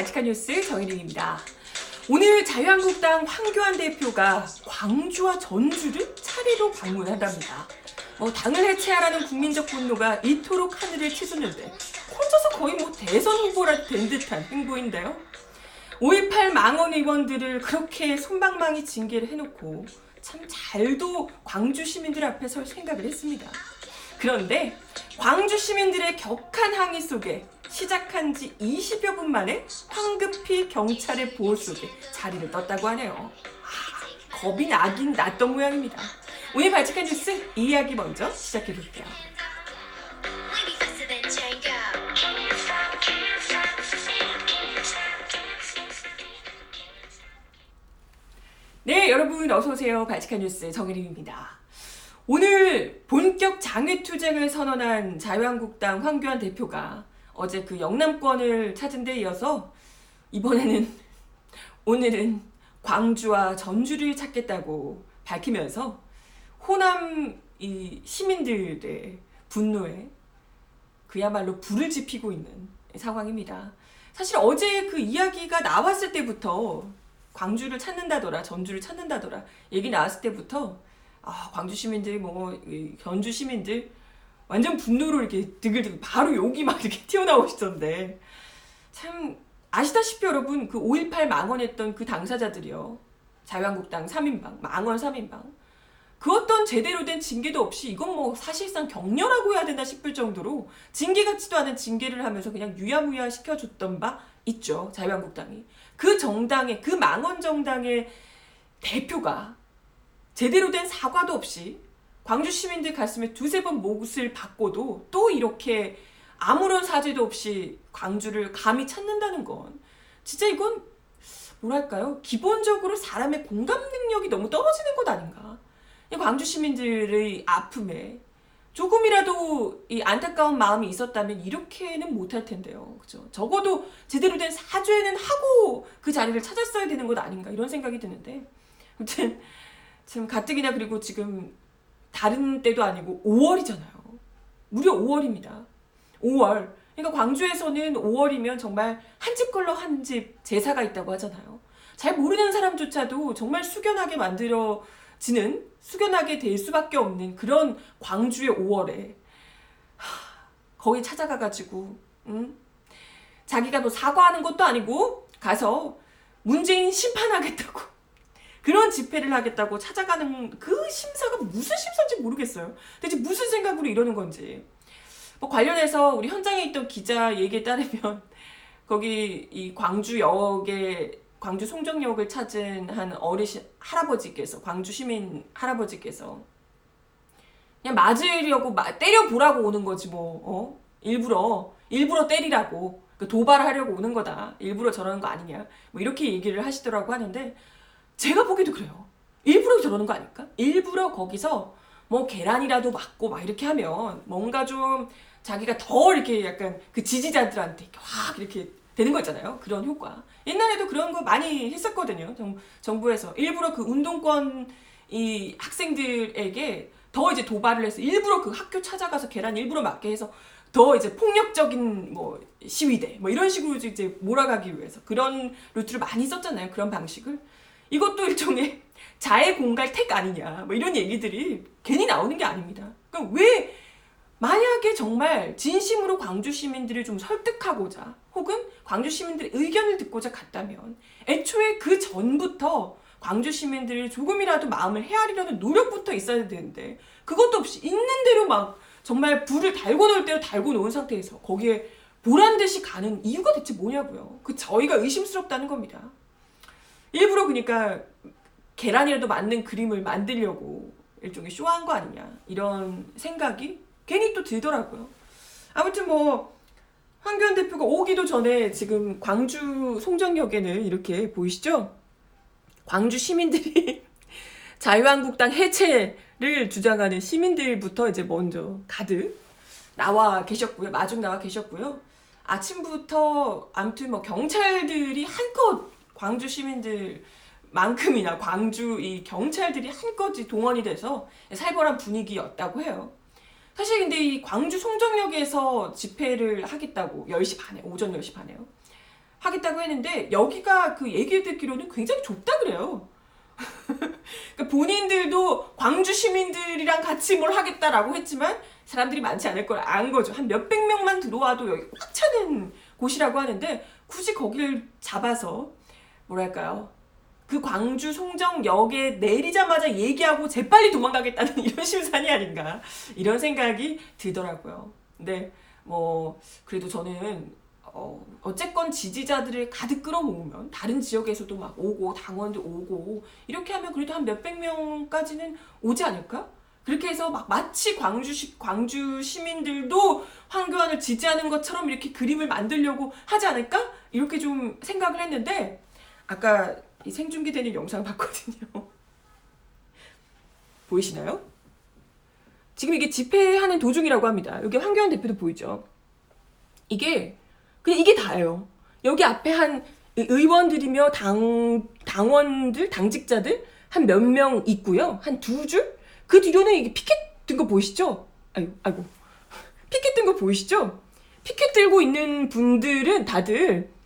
발칙한 뉴스 정혜림입니다. 오늘 자유한국당 황교안 대표가 광주와 전주를 차례로 방문한답니다. 뭐 당을 해체하라는 국민적 분노가 이토록 하늘을 치솟는데 혼자서 거의 뭐 대선 후보라 된 듯한 행보인데요. 5.18 망원 의원들을 그렇게 손방망이 징계를 해놓고 참 잘도 광주 시민들 앞에 설 생각을 했습니다. 그런데 광주 시민들의 격한 항의 속에 시작한 지 20여 분 만에 황급히 경찰의 보호 속에 자리를 떴다고 하네요. 아, 겁이 나긴 났던 모양입니다. 오늘 발칙한 뉴스 이 이야기 먼저 시작해 볼게요. 네, 여러분 어서 오세요. 발칙한 뉴스 정혜림입니다. 오늘 본격 장외 투쟁을 선언한 자유한국당 황교안 대표가 어제 그 영남권을 찾은 데 이어서 이번에는 오늘은 광주와 전주를 찾겠다고 밝히면서 호남 이 시민들의 분노에 그야말로 불을 지피고 있는 상황입니다. 사실 어제 그 이야기가 나왔을 때부터 광주를 찾는다더라, 전주를 찾는다더라 얘기 나왔을 때부터 아, 광주 시민들이 뭐 이, 전주 시민들 완전 분노로 이렇게 드글드글 바로 욕이 막 이렇게 튀어나오시던데. 참 아시다시피 여러분 그 5.18 망언했던 그 당사자들이요. 자유한국당 3인방 망언 3인방. 그 어떤 제대로 된 징계도 없이 이건 뭐 사실상 격려라고 해야 된다 싶을 정도로 징계 같지도 않은 징계를 하면서 그냥 유야무야 시켜줬던 바 있죠 자유한국당이. 그 정당의 그 망언 정당의 대표가 제대로 된 사과도 없이 광주 시민들 가슴에 두세 번 못을 받고도 또 이렇게 아무런 사죄도 없이 광주를 감히 찾는다는 건 진짜 이건 뭐랄까요 기본적으로 사람의 공감 능력이 너무 떨어지는 것 아닌가 이 광주 시민들의 아픔에 조금이라도 이 안타까운 마음이 있었다면 이렇게는 못할 텐데요. 그죠? 적어도 제대로 된 사죄는 하고 그 자리를 찾았어야 되는 것 아닌가 이런 생각이 드는데 아무튼 지금 가뜩이나 그리고 지금 다른 때도 아니고 5월이잖아요. 무려 5월입니다. 5월. 그러니까 광주에서는 5월이면 정말 한 집 걸러 한 집 제사가 있다고 하잖아요. 잘 모르는 사람조차도 정말 숙연하게 만들어지는 숙연하게 될 수밖에 없는 그런 광주의 5월에 거기 찾아가가지고 응? 자기가 뭐 사과하는 것도 아니고 가서 문재인 심판하겠다고 그런 집회를 하겠다고 찾아가는 그 심사가 무슨 심사인지 모르겠어요. 대체 무슨 생각으로 이러는 건지. 뭐 관련해서 우리 현장에 있던 기자 얘기에 따르면 거기 이 광주 역에 광주 송정역을 찾은 한 어르신 할아버지께서 광주 시민 할아버지께서 그냥 맞으려고 마- 때려보라고 오는 거지 뭐 어? 일부러 일부러 때리라고 그 도발하려고 오는 거다 일부러 저러는 거 아니냐 뭐 이렇게 얘기를 하시더라고 하는데 제가 보기도 그래요 일부러 저러는 거 아닐까 일부러 거기서 뭐 계란이라도 맞고 막 이렇게 하면 뭔가 좀 자기가 더 이렇게 약간 그 지지자들한테 확 이렇게 되는 거 있잖아요. 그런 효과. 옛날에도 그런 거 많이 했었거든요. 정, 정부에서 일부러 그 운동권 이 학생들에게 더 이제 도발을 해서 일부러 그 학교 찾아가서 계란 일부러 맞게 해서 더 이제 폭력적인 뭐 시위대 뭐 이런 식으로 이제 몰아가기 위해서 그런 루트를 많이 썼잖아요. 그런 방식을. 이것도 일종의 자해 공갈 택 아니냐 뭐 이런 얘기들이 괜히 나오는 게 아닙니다. 그러니까 왜 만약에 정말 진심으로 광주 시민들을 좀 설득하고자 혹은 광주 시민들의 의견을 듣고자 갔다면 애초에 그 전부터 광주 시민들을 조금이라도 마음을 헤아리려는 노력부터 있어야 되는데 그것도 없이 있는 대로 막 정말 불을 달고 놓을 대로 달고 놓은 상태에서 거기에 보란 듯이 가는 이유가 대체 뭐냐고요. 그 저희가 의심스럽다는 겁니다. 일부러 그러니까 계란이라도 맞는 그림을 만들려고 일종의 쇼한 거 아니냐 이런 생각이 괜히 또 들더라고요. 아무튼 뭐 황교안 대표가 오기도 전에 지금 광주 송정역에는 이렇게 보이시죠? 광주 시민들이 자유한국당 해체를 주장하는 시민들부터 이제 먼저 가득 나와 계셨고요. 마중 나와 계셨고요. 아침부터 아무튼 뭐 경찰들이 한껏 광주 시민들 만큼이나 광주 이 경찰들이 한껏 동원이 돼서 살벌한 분위기였다고 해요. 사실 근데 이 광주 송정역에서 집회를 하겠다고 10시 반에 오전 10시 반에요. 하겠다고 했는데 여기가 그 얘기 듣기로는 굉장히 좁다 그래요. 그러니까 본인들도 광주 시민들이랑 같이 뭘 하겠다라고 했지만 사람들이 많지 않을 걸 안 거죠. 한 몇백 명만 들어와도 여기 꽉 차는 곳이라고 하는데 굳이 거기를 잡아서 뭐랄까요? 그 광주 송정역에 내리자마자 얘기하고 재빨리 도망가겠다는 이런 심산이 아닌가 이런 생각이 들더라고요. 근데 뭐 그래도 저는 어, 어쨌건 지지자들을 가득 끌어모으면 다른 지역에서도 막 오고 당원도 오고 이렇게 하면 그래도 한 몇백 명까지는 오지 않을까? 그렇게 해서 막 마치 광주 시, 광주 시민들도 황교안을 지지하는 것처럼 이렇게 그림을 만들려고 하지 않을까? 이렇게 좀 생각을 했는데 아까 이 생중계되는 영상 봤거든요. 보이시나요? 지금 이게 집회하는 도중이라고 합니다. 여기 황교안 대표도 보이죠? 이게 그냥 이게 다예요. 여기 앞에 한 의- 의원들이며 당 당원들, 당직자들 한 몇 명 있고요. 한 두 줄? 그 뒤로는 이게 피켓 든 거 보이시죠? 아이고, 아이고. 피켓 든 거 보이시죠? 피켓 들고 있는 분들은 다들 예,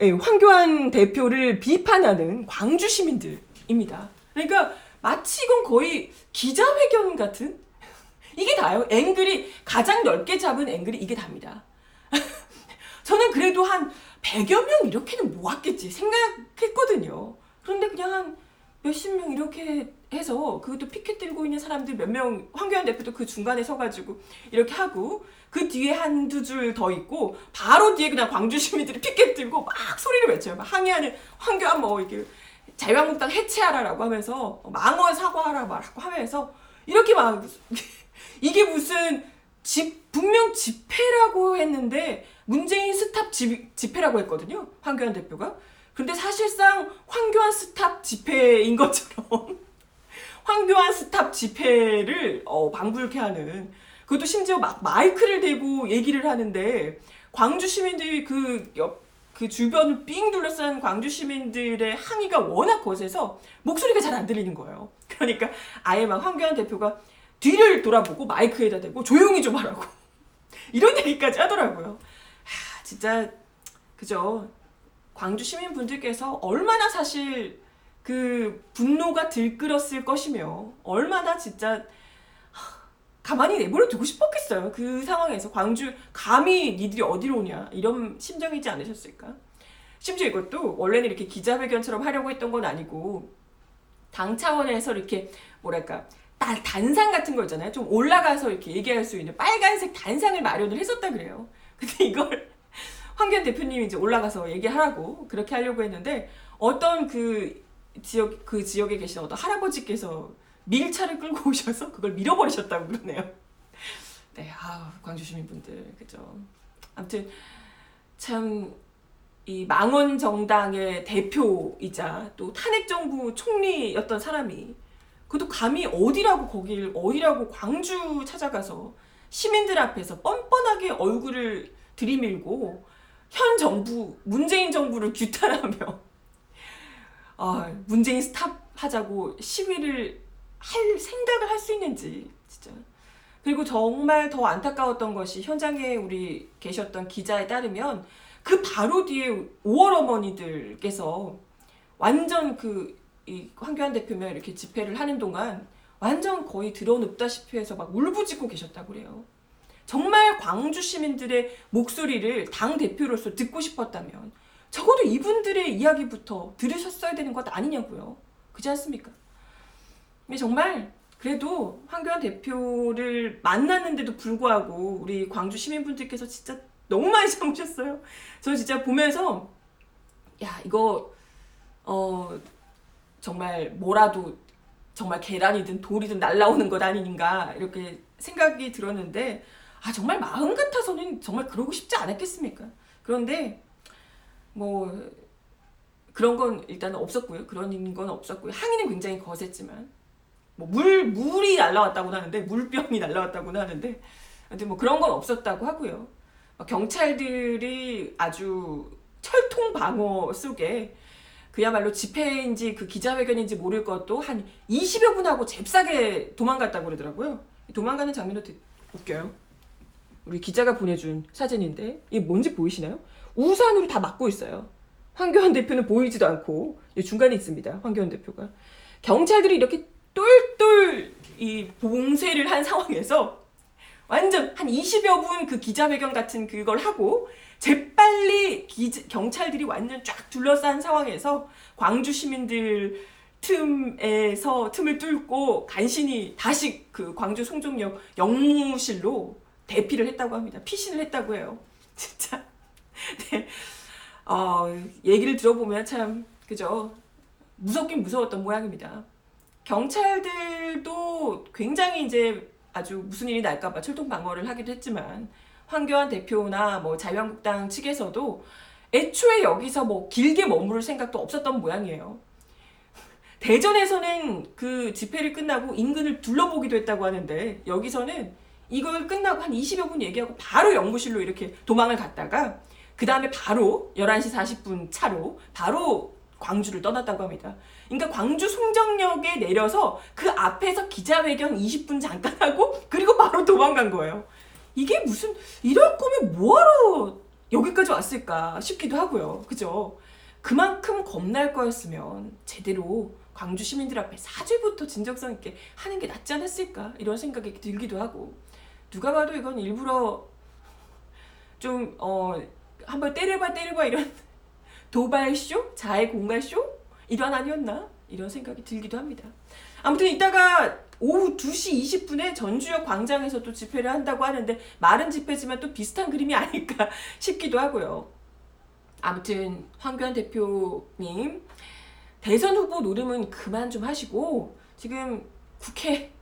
황교안 대표를 비판하는 광주 시민들입니다. 그러니까 마치 이건 거의 기자회견 같은 이게 다예요. 앵글이 가장 넓게 잡은 앵글이 이게 답니다. 저는 그래도 한 100여 명 이렇게는 모았겠지 생각했거든요. 그런데 그냥 한 몇십 명 이렇게 해서 그것도 피켓 들고 있는 사람들 몇 명 황교안 대표도 그 중간에 서가지고 이렇게 하고 그 뒤에 한두 줄 더 있고 바로 뒤에 그냥 광주 시민들이 피켓 들고 막 소리를 외쳐요. 막 항의하는 황교안 뭐 이렇게 자유한국당 해체하라라고 하면서 망원 사과하라 말고 하면서 이렇게 막 이게 무슨 집 분명 집회라고 했는데 문재인 스탑 집, 집회라고 했거든요. 황교안 대표가. 근데 사실상 황교안 스탑 집회인 것처럼 황교안 스탑 집회를 어, 방불케 하는 그것도 심지어 막 마이크를 대고 얘기를 하는데 광주 시민들이 그 옆, 그 주변을 삥 둘러싼 광주 시민들의 항의가 워낙 거세서 목소리가 잘 안 들리는 거예요. 그러니까 아예 막 황교안 대표가 뒤를 돌아보고 마이크에다 대고 조용히 좀 하라고 이런 얘기까지 하더라고요. 하, 진짜 그죠. 광주 시민분들께서 얼마나 사실 그 분노가 들끓었을 것이며 얼마나 진짜 하, 가만히 내버려 두고 싶었겠어요. 그 상황에서 광주 감히 니들이 어디로 오냐 이런 심정이지 않으셨을까? 심지어 이것도 원래는 이렇게 기자회견처럼 하려고 했던 건 아니고 당 차원에서 이렇게 뭐랄까 단- 단상 같은 거 있잖아요. 좀 올라가서 이렇게 얘기할 수 있는 빨간색 단상을 마련을 했었다 그래요. 근데 이걸 황교안 대표님이 이제 올라가서 얘기하라고 그렇게 하려고 했는데 어떤 그 지역 그 지역에 계신 어떤 할아버지께서 밀차를 끌고 오셔서 그걸 밀어버리셨다고 그러네요. 네, 아 광주 시민분들 그죠. 아무튼 참 이 망원 정당의 대표이자 또 탄핵 정부 총리였던 사람이 그것도 감히 어디라고 거길 어디라고 광주 찾아가서 시민들 앞에서 뻔뻔하게 얼굴을 들이밀고 현 정부 문재인 정부를 규탄하며 아 문재인 스탑 하자고 시위를 할 생각을 할 수 있는지 진짜 그리고 정말 더 안타까웠던 것이 현장에 우리 계셨던 기자에 따르면 그 바로 뒤에 5월 어머니들께서 완전 그 이 황교안 대표면 이렇게 집회를 하는 동안 완전 거의 들어눕다시피 해서 막 울부짖고 계셨다고 그래요. 정말 광주 시민들의 목소리를 당 대표로서 듣고 싶었다면 적어도 이분들의 이야기부터 들으셨어야 되는 것 아니냐고요. 그렇지 않습니까? 정말 그래도 황교안 대표를 만났는데도 불구하고 우리 광주 시민분들께서 진짜 너무 많이 참으셨어요. 저 진짜 보면서 야 이거 어 정말 뭐라도 정말 계란이든 돌이든 날라오는 것 아닌가 이렇게 생각이 들었는데 아 정말 마음 같아서는 정말 그러고 싶지 않았겠습니까? 그런데 뭐 그런 건 일단 없었고요. 그런 건 없었고요. 항의는 굉장히 거셌지만 뭐 물 물이 날라왔다고는 하는데 물병이 날라왔다고는 하는데 아무튼 뭐 그런 건 없었다고 하고요. 막 경찰들이 아주 철통 방어 속에 그야말로 집회인지 그 기자회견인지 모를 것도 한 20여 분하고 잽싸게 도망갔다고 그러더라고요. 도망가는 장면도 되게 웃겨요. 우리 기자가 보내준 사진인데 이게 뭔지 보이시나요? 우산으로 다 막고 있어요. 황교안 대표는 보이지도 않고 중간에 있습니다. 황교안 대표가 경찰들이 이렇게 똘똘 이 봉쇄를 한 상황에서 완전 한 20여 분 그 기자회견 같은 그걸 하고 재빨리 기- 경찰들이 완전 쫙 둘러싼 상황에서 광주 시민들 틈에서 틈을 뚫고 간신히 다시 그 광주 송정역 영무실로 대피를 했다고 합니다. 피신을 했다고 해요. 진짜. 네. 어, 얘기를 들어보면 참 그죠. 무섭긴 무서웠던 모양입니다. 경찰들도 굉장히 이제 아주 무슨 일이 날까봐 출동 방어를 하기도 했지만 황교안 대표나 뭐 자유한국당 측에서도 애초에 여기서 뭐 길게 머무를 생각도 없었던 모양이에요. 대전에서는 그 집회를 끝나고 인근을 둘러보기도 했다고 하는데 여기서는 이걸 끝나고 한 20여 분 얘기하고 바로 영무실로 이렇게 도망을 갔다가 그 다음에 바로 11시 40분 차로 바로 광주를 떠났다고 합니다. 그러니까 광주 송정역에 내려서 그 앞에서 기자회견 20분 잠깐 하고 그리고 바로 도망간 거예요. 이게 무슨 이럴 거면 뭐하러 여기까지 왔을까 싶기도 하고요. 그죠? 그만큼 겁날 거였으면 제대로 광주 시민들 앞에 사죄부터 진정성 있게 하는 게 낫지 않았을까 이런 생각이 들기도 하고 누가 봐도 이건 일부러 좀 어 한번 때려봐 때려봐 이런 도발쇼 자해 공갈쇼 일환 아니었나 이런 생각이 들기도 합니다. 아무튼 이따가 오후 2시 20분에 전주역 광장에서 또 집회를 한다고 하는데 말은 집회지만 또 비슷한 그림이 아닐까 싶기도 하고요. 아무튼 황교안 대표님 대선 후보 노름은 그만 좀 하시고 지금 국회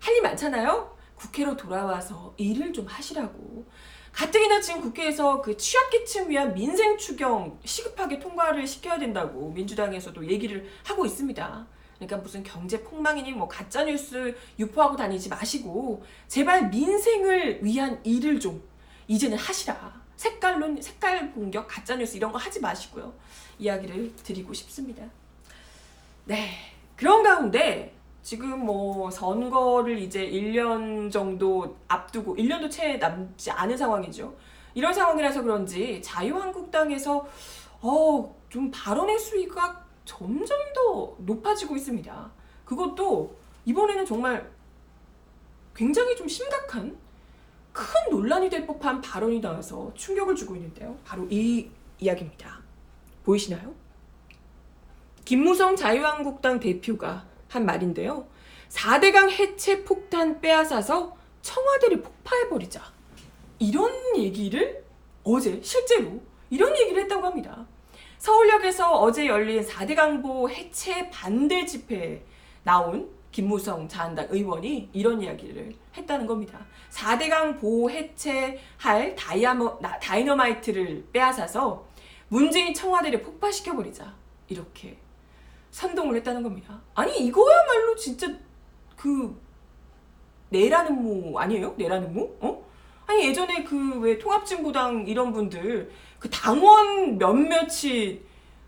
할 일 많잖아요. 국회로 돌아와서 일을 좀 하시라고. 가뜩이나 지금 국회에서 그 취약계층 위한 민생 추경 시급하게 통과를 시켜야 된다고 민주당에서도 얘기를 하고 있습니다. 그러니까 무슨 경제 폭망이니 뭐 가짜 뉴스 유포하고 다니지 마시고 제발 민생을 위한 일을 좀 이제는 하시라. 색깔론 색깔 공격 가짜 뉴스 이런 거 하지 마시고요. 이야기를 드리고 싶습니다. 네. 그런 가운데 지금 뭐 선거를 이제 1년 정도 앞두고 1년도 채 남지 않은 상황이죠. 이런 상황이라서 그런지 자유한국당에서 어, 좀 발언의 수위가 점점 더 높아지고 있습니다. 그것도 이번에는 정말 굉장히 좀 심각한 큰 논란이 될 법한 발언이 나와서 충격을 주고 있는데요. 바로 이 이야기입니다. 보이시나요? 김무성 자유한국당 대표가 한 말인데요. 4대강 해체 폭탄 빼앗아서 청와대를 폭파해버리자. 이런 얘기를 어제 실제로 이런 얘기를 했다고 합니다. 서울역에서 어제 열린 4대강보 해체 반대 집회에 나온 김무성 자한당 의원이 이런 이야기를 했다는 겁니다. 4대강 보호 해체할 다이아모, 나- 다이너마이트를 빼앗아서 문재인 청와대를 폭파시켜버리자. 이렇게 선동을 했다는 겁니다. 아니 이거야말로 진짜 그 내라는 모 아니에요? 내라는 모? 어? 아니 예전에 그 왜 통합진보당 이런 분들 그 당원 몇몇이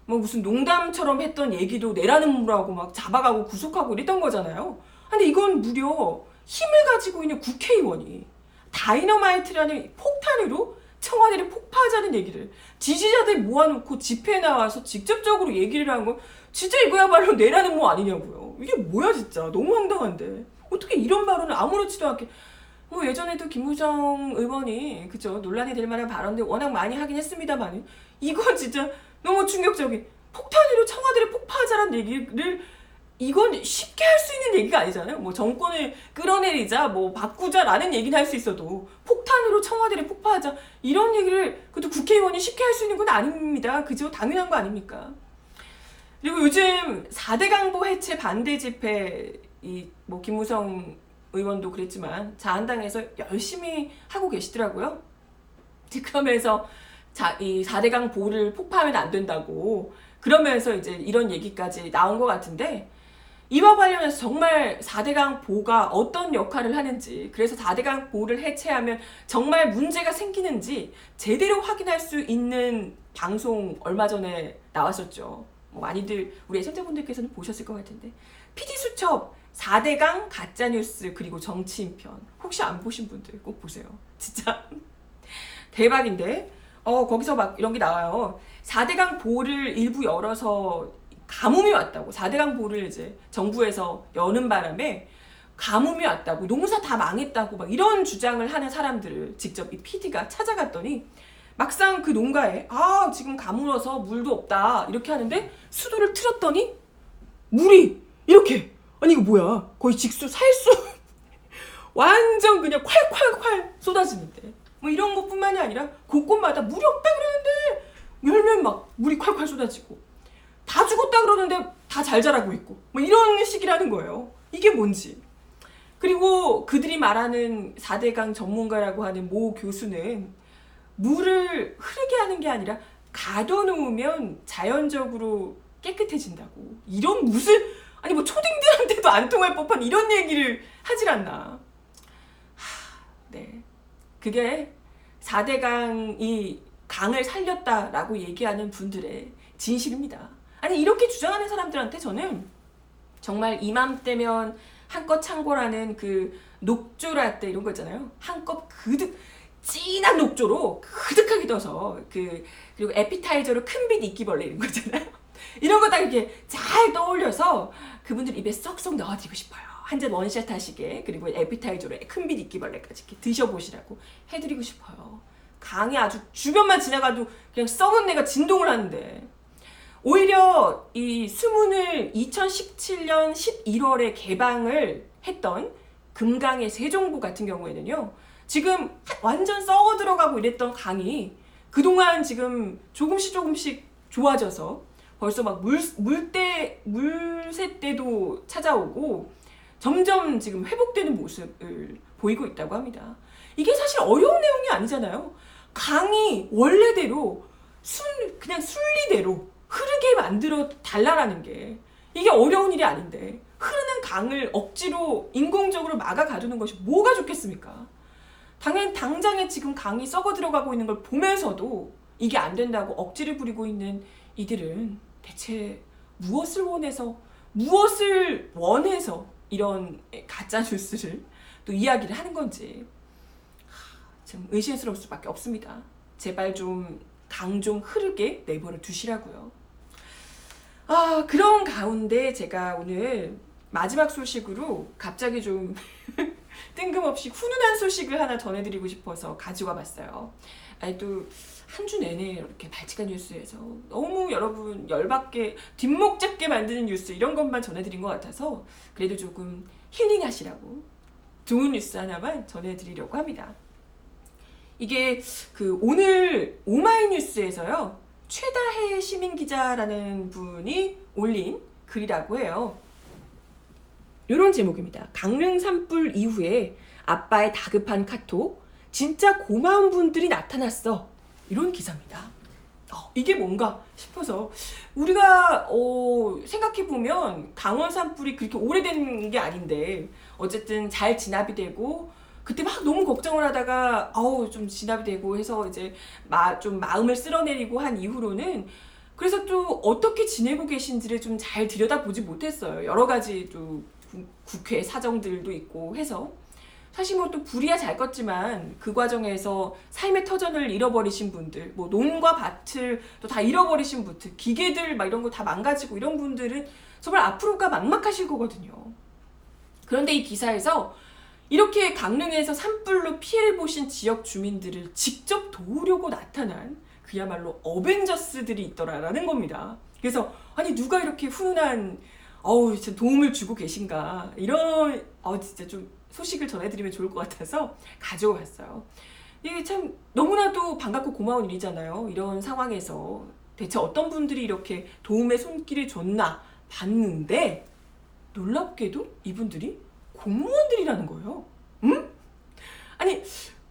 뭐 무슨 농담처럼 했던 얘기도 내라는 모라고 막 잡아가고 구속하고 이랬던 거잖아요. 근데 이건 무려 힘을 가지고 있는 국회의원이 다이너마이트라는 폭탄으로 청와대를 폭파하자는 얘기를 지지자들 모아놓고 집회에 나와서 직접적으로 얘기를 한 건 진짜 이거야말로 내라는 모 아니냐고요. 이게 뭐야 진짜 너무 황당한데 어떻게 이런 발언을 아무렇지도 않게 뭐 예전에도 김무정 의원이 그죠 논란이 될 만한 발언들 워낙 많이 하긴 했습니다만 이건 진짜 너무 충격적인 폭탄으로 청와대를 폭파하자라는 얘기를 이건 쉽게 할 수 있는 얘기가 아니잖아요. 뭐 정권을 끌어내리자, 뭐 바꾸자라는 얘기는 할 수 있어도 폭탄으로 청와대를 폭파하자 이런 얘기를 그것도 국회의원이 쉽게 할 수 있는 건 아닙니다. 그죠? 당연한 거 아닙니까? 그리고 요즘 4대 강보 해체 반대 집회 이 뭐 김무성 의원도 그랬지만 자한당에서 열심히 하고 계시더라고요. 그러면서 자, 이 4대 강 보를 폭파하면 안 된다고 그러면서 이제 이런 얘기까지 나온 것 같은데 이와 관련해서 정말 4대강 보가 어떤 역할을 하는지 그래서 4대강 보를 해체하면 정말 문제가 생기는지 제대로 확인할 수 있는 방송 얼마 전에 나왔었죠. 뭐 많이들 우리 애청자분들께서는 보셨을 것 같은데 PD 수첩 4대강 가짜뉴스 그리고 정치인편 혹시 안 보신 분들 꼭 보세요. 진짜 대박인데 어, 거기서 막 이런 게 나와요. 4대강 보를 일부 열어서 가뭄이 왔다고. 4대강 보를 이제 정부에서 여는 바람에 가뭄이 왔다고. 농사 다 망했다고. 막 이런 주장을 하는 사람들을 직접 이 PD가 찾아갔더니 막상 그 농가에 아, 지금 가물어서 물도 없다. 이렇게 하는데 수도를 틀었더니 물이 이렇게. 아니, 이거 뭐야. 거의 직수, 살수. 완전 그냥 콸콸콸 쏟아지는데. 뭐 이런 것뿐만이 아니라 곳곳마다 물이 없다 그러는데 열면 막 물이 콸콸 쏟아지고 다 죽었다 그러는데 다 잘 자라고 있고 뭐 이런 식이라는 거예요. 이게 뭔지. 그리고 그들이 말하는 4대강 전문가라고 하는 모 교수는 물을 흐르게 하는 게 아니라 가둬놓으면 자연적으로 깨끗해진다고. 이런 무슨 아니 뭐 초딩들한테도 안 통할 법한 이런 얘기를 하질 않나. 하, 네. 그게 4대강이 강을 살렸다라고 얘기하는 분들의 진실입니다. 아니 이렇게 주장하는 사람들한테 저는 정말 이맘때면 한껏 창고라는 그 녹조라떼 이런 거 있잖아요. 한껏 그득 진한 녹조로 그득하게 떠서 그 그리고 에피타이저로 큰빛 이끼벌레 이런 거 있잖아요. 이런 거딱 이렇게 잘 떠올려서 그분들 입에 쏙쏙 넣어드리고 싶어요. 한 잔 원샷 하시게 그리고 에피타이저로 큰빛 이끼벌레까지 이렇게 드셔보시라고 해드리고 싶어요. 강이 아주 주변만 지나가도 그냥 썩은 내가 진동을 하는데 오히려 이 수문을 2017년 11월에 개방을 했던 금강의 세종부 같은 경우에는요. 지금 완전 썩어 들어가고 이랬던 강이 그동안 지금 조금씩 조금씩 좋아져서 벌써 막 물, 물때, 물새 때도 찾아오고 점점 지금 회복되는 모습을 보이고 있다고 합니다. 이게 사실 어려운 내용이 아니잖아요. 강이 원래대로 순, 그냥 순리대로 흐르게 만들어 달라라는 게 이게 어려운 일이 아닌데 흐르는 강을 억지로 인공적으로 막아 가두는 것이 뭐가 좋겠습니까? 당연 당장에 지금 강이 썩어 들어가고 있는 걸 보면서도 이게 안 된다고 억지를 부리고 있는 이들은 대체 무엇을 원해서 무엇을 원해서 이런 가짜 뉴스를 또 이야기를 하는 건지 하, 좀 의심스러울 수밖에 없습니다. 제발 좀 강 좀 흐르게 내버려 두시라고요. 아 그런 가운데 제가 오늘 마지막 소식으로 갑자기 좀 뜬금없이 훈훈한 소식을 하나 전해드리고 싶어서 가지고 와봤어요. 아니 또 한 주 내내 이렇게 발칙한 뉴스에서 너무 여러분 열받게 뒷목 잡게 만드는 뉴스 이런 것만 전해드린 것 같아서 그래도 조금 힐링하시라고 좋은 뉴스 하나만 전해드리려고 합니다. 이게 그 오늘 오마이뉴스에서요 최다혜 시민 기자라는 분이 올린 글이라고 해요. 이런 제목입니다. 강릉 산불 이후에 아빠의 다급한 카톡, 진짜 고마운 분들이 나타났어. 이런 기사입니다. 어, 이게 뭔가 싶어서 우리가 어, 생각해 보면 강원 산불이 그렇게 오래된 게 아닌데 어쨌든 잘 진압이 되고 그때 막 너무 걱정을 하다가 아우 좀 진압이 되고 해서 이제 마, 좀 마음을 쓸어내리고 한 이후로는 그래서 또 어떻게 지내고 계신지를 좀 잘 들여다보지 못했어요. 여러 가지 또 국- 국회 사정들도 있고 해서 사실 뭐 또 불이야 잘 껐지만 그 과정에서 삶의 터전을 잃어버리신 분들, 뭐 농과 밭을 또 다 잃어버리신 분들, 기계들 막 이런 거 다 망가지고 이런 분들은 정말 앞으로가 막막하실 거거든요. 그런데 이 기사에서 이렇게 강릉에서 산불로 피해를 보신 지역 주민들을 직접 도우려고 나타난 그야말로 어벤져스들이 있더라라는 겁니다. 그래서 아니 누가 이렇게 훈훈한 어우 진짜 도움을 주고 계신가 이런 어 진짜 좀 소식을 전해드리면 좋을 것 같아서 가지고 왔어요. 이게 참 너무나도 반갑고 고마운 일이잖아요. 이런 상황에서 대체 어떤 분들이 이렇게 도움의 손길을 줬나 봤는데 놀랍게도 이분들이 공무원들이라는 거예요. 응? 아니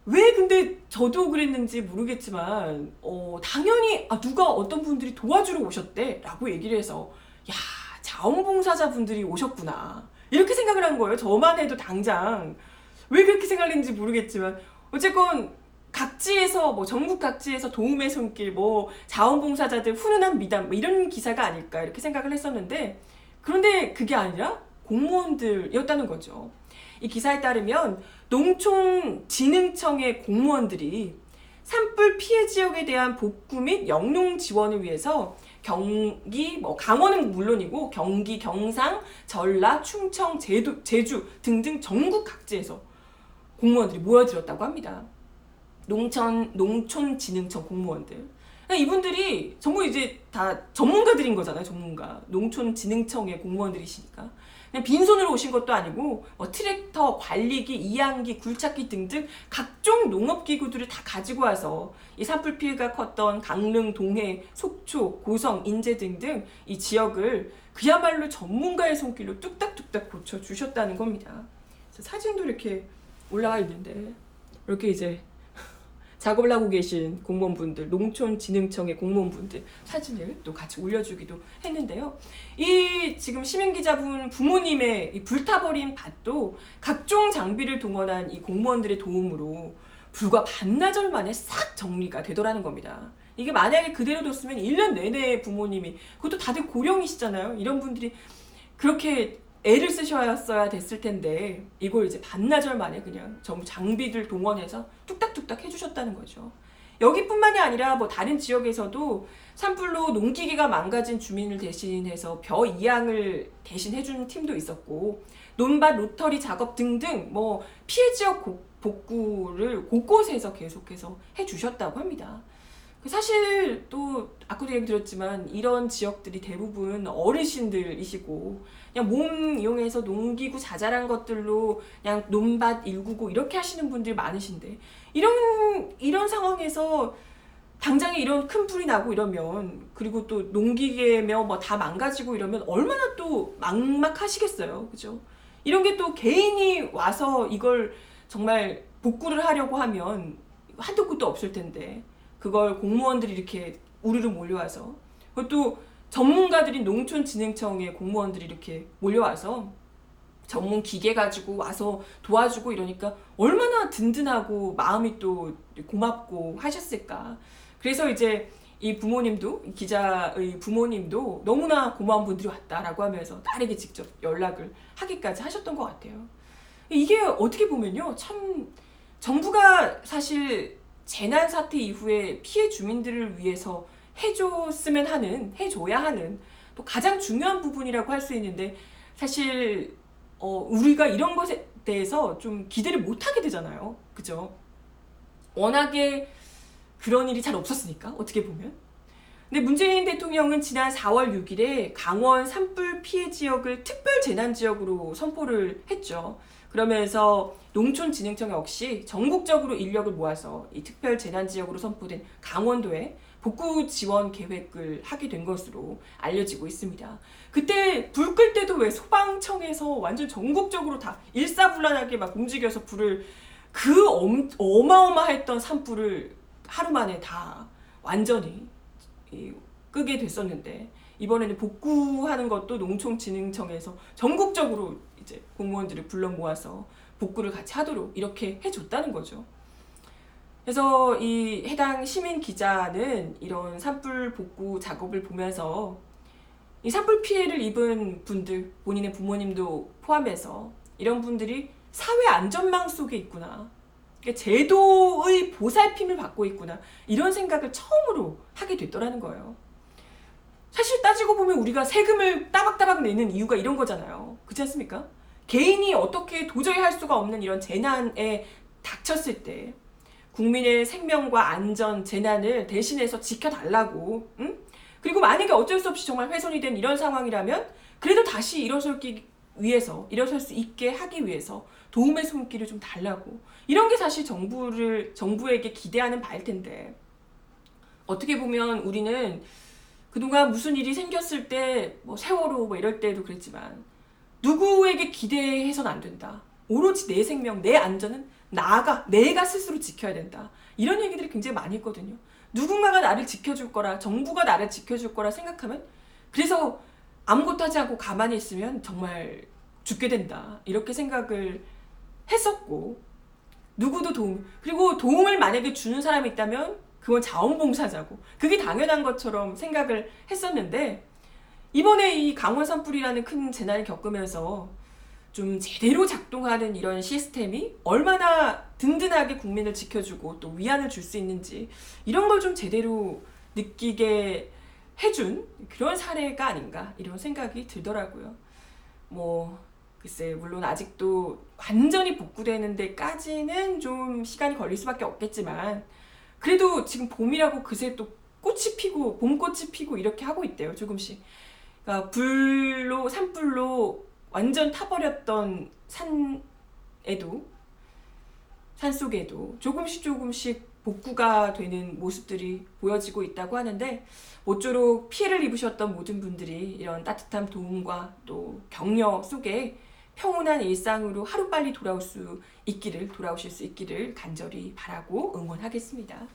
왜 근데 저도 그랬는지 모르겠지만 어, 당연히 아, 누가 어떤 분들이 도와주러 오셨대라고 얘기를 해서 야 자원봉사자 분들이 오셨구나 이렇게 생각을 한 거예요. 저만 해도 당장 왜 그렇게 생각했는지 모르겠지만 어쨌건 각지에서 뭐 전국 각지에서 도움의 손길 뭐 자원봉사자들 훈훈한 미담 뭐 이런 기사가 아닐까 이렇게 생각을 했었는데 그런데 그게 아니라 공무원들이었다는 거죠. 이 기사에 따르면 농촌진흥청의 공무원들이 산불 피해 지역에 대한 복구 및 영농 지원을 위해서 경기, 뭐 강원은 물론이고 경기, 경상, 전라, 충청, 제도, 제주 등등 전국 각지에서 공무원들이 모여들었다고 합니다. 농촌 농촌진흥청 공무원들. 이분들이 전부 이제 다 전문가들인 거잖아요, 전문가. 농촌진흥청의 공무원들이시니까. 그냥 빈손으로 오신 것도 아니고 뭐 트랙터, 관리기, 이양기, 굴착기 등등 각종 농업기구들을 다 가지고 와서 이 산불 피해가 컸던 강릉, 동해, 속초, 고성, 인제 등등 이 지역을 그야말로 전문가의 손길로 뚝딱뚝딱 고쳐 주셨다는 겁니다. 사진도 이렇게 올라와 있는데 이렇게 이제 작업을 하고 계신 공무원분들, 농촌진흥청의 공무원분들 사진을 또 같이 올려주기도 했는데요. 이 지금 시민기자분 부모님의 이 불타버린 밭도 각종 장비를 동원한 이 공무원들의 도움으로 불과 반나절 만에 싹 정리가 되더라는 겁니다. 이게 만약에 그대로 뒀으면 1년 내내 부모님이 그것도 다들 고령이시잖아요. 이런 분들이 그렇게 애를 쓰셔야 됐을 텐데 이걸 이제 반나절 만에 그냥 전부 장비들 동원해서 뚝딱뚝딱 해주셨다는 거죠. 여기뿐만이 아니라 뭐 다른 지역에서도 산불로 농기계가 망가진 주민을 대신해서 벼 이양을 대신 해주는 팀도 있었고 논밭 로터리 작업 등등 뭐 피해 지역 고- 복구를 곳곳에서 계속해서 해주셨다고 합니다. 사실 또 아까도 얘기 드렸지만 이런 지역들이 대부분 어르신들이시고 그냥 몸 이용해서 농기구 자잘한 것들로 그냥 논밭 일구고 이렇게 하시는 분들이 많으신데 이런 이런 상황에서 당장에 이런 큰 불이 나고 이러면 그리고 또 농기계며 뭐 다 망가지고 이러면 얼마나 또 막막하시겠어요, 그죠? 이런 게 또 개인이 와서 이걸 정말 복구를 하려고 하면 한도 끝도 없을 텐데 그걸 공무원들이 이렇게 우르르 몰려와서 그것도 전문가들인 농촌진흥청의 공무원들이 이렇게 몰려와서 전문 기계 가지고 와서 도와주고 이러니까 얼마나 든든하고 마음이 또 고맙고 하셨을까. 그래서 이제 이 부모님도 이 기자의 부모님도 너무나 고마운 분들이 왔다라고 하면서 딸에게 직접 연락을 하기까지 하셨던 것 같아요. 이게 어떻게 보면요, 참 정부가 사실 재난 사태 이후에 피해 주민들을 위해서 해줬으면 하는, 해줘야 하는 또 가장 중요한 부분이라고 할 수 있는데 사실 어, 우리가 이런 것에 대해서 좀 기대를 못 하게 되잖아요. 그죠? 워낙에 그런 일이 잘 없었으니까, 어떻게 보면. 근데 문재인 대통령은 지난 4월 6일에 강원 산불 피해 지역을 특별 재난 지역으로 선포를 했죠. 그러면서 농촌진흥청 역시 전국적으로 인력을 모아서 이 특별 재난 지역으로 선포된 강원도에 복구 지원 계획을 하게 된 것으로 알려지고 있습니다. 그때 불 끌 때도 왜 소방청에서 완전 전국적으로 다 일사불란하게 막 움직여서 불을 그 엄, 어마어마했던 산불을 하루 만에 다 완전히 이, 끄게 됐었는데 이번에는 복구하는 것도 농촌진흥청에서 전국적으로 이제 공무원들을 불러 모아서 복구를 같이 하도록 이렇게 해줬다는 거죠. 그래서 이 해당 시민 기자는 이런 산불 복구 작업을 보면서 이 산불 피해를 입은 분들, 본인의 부모님도 포함해서 이런 분들이 사회 안전망 속에 있구나. 그러니까 제도의 보살핌을 받고 있구나. 이런 생각을 처음으로 하게 됐더라는 거예요. 사실 따지고 보면 우리가 세금을 따박따박 내는 이유가 이런 거잖아요. 그렇지 않습니까? 개인이 어떻게 도저히 할 수가 없는 이런 재난에 닥쳤을 때 국민의 생명과 안전, 재난을 대신해서 지켜달라고, 응? 그리고 만약에 어쩔 수 없이 정말 훼손이 된 이런 상황이라면 그래도 다시 일어서기 위해서, 일어설 수 있게 하기 위해서 도움의 손길을 좀 달라고. 이런 게 사실 정부를, 정부에게 기대하는 바일 텐데. 어떻게 보면 우리는 그동안 무슨 일이 생겼을 때, 뭐 세월호 뭐 이럴 때도 그랬지만, 누구에게 기대해서는 안 된다. 오로지 내 생명, 내 안전은 나가, 내가 스스로 지켜야 된다. 이런 얘기들이 굉장히 많이 있거든요. 누군가가 나를 지켜줄 거라, 정부가 나를 지켜줄 거라 생각하면, 그래서 아무것도 하지 않고 가만히 있으면 정말 죽게 된다. 이렇게 생각을 했었고, 누구도 도움, 그리고 도움을 만약에 주는 사람이 있다면, 그건 자원봉사자고, 그게 당연한 것처럼 생각을 했었는데, 이번에 이 강원 산불이라는 큰 재난을 겪으면서 좀 제대로 작동하는 이런 시스템이 얼마나 든든하게 국민을 지켜주고 또 위안을 줄 수 있는지 이런 걸 좀 제대로 느끼게 해준 그런 사례가 아닌가 이런 생각이 들더라고요. 뭐 글쎄 물론 아직도 완전히 복구되는 데까지는 좀 시간이 걸릴 수밖에 없겠지만 그래도 지금 봄이라고 그새 또 꽃이 피고 봄꽃이 피고 이렇게 하고 있대요 조금씩. 그러니까 불로 산불로 완전 타버렸던 산에도 산 속에도 조금씩 조금씩 복구가 되는 모습들이 보여지고 있다고 하는데 모쪼록 피해를 입으셨던 모든 분들이 이런 따뜻한 도움과 또 격려 속에 평온한 일상으로 하루빨리 돌아올 수 있기를 돌아오실 수 있기를 간절히 바라고 응원하겠습니다.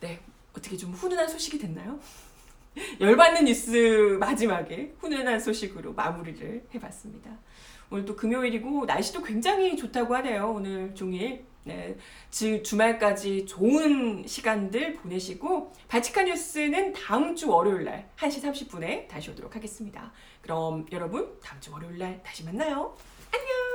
네, 어떻게 좀 훈훈한 소식이 됐나요? 열받는 뉴스 마지막에 훈훈한 소식으로 마무리를 해봤습니다. 오늘 또 금요일이고 날씨도 굉장히 좋다고 하네요. 오늘 종일. 네, 주, 주말까지 좋은 시간들 보내시고 바치카 뉴스는 다음 주 월요일 날 1시 30분에 다시 오도록 하겠습니다. 그럼 여러분 다음 주 월요일 날 다시 만나요. 안녕.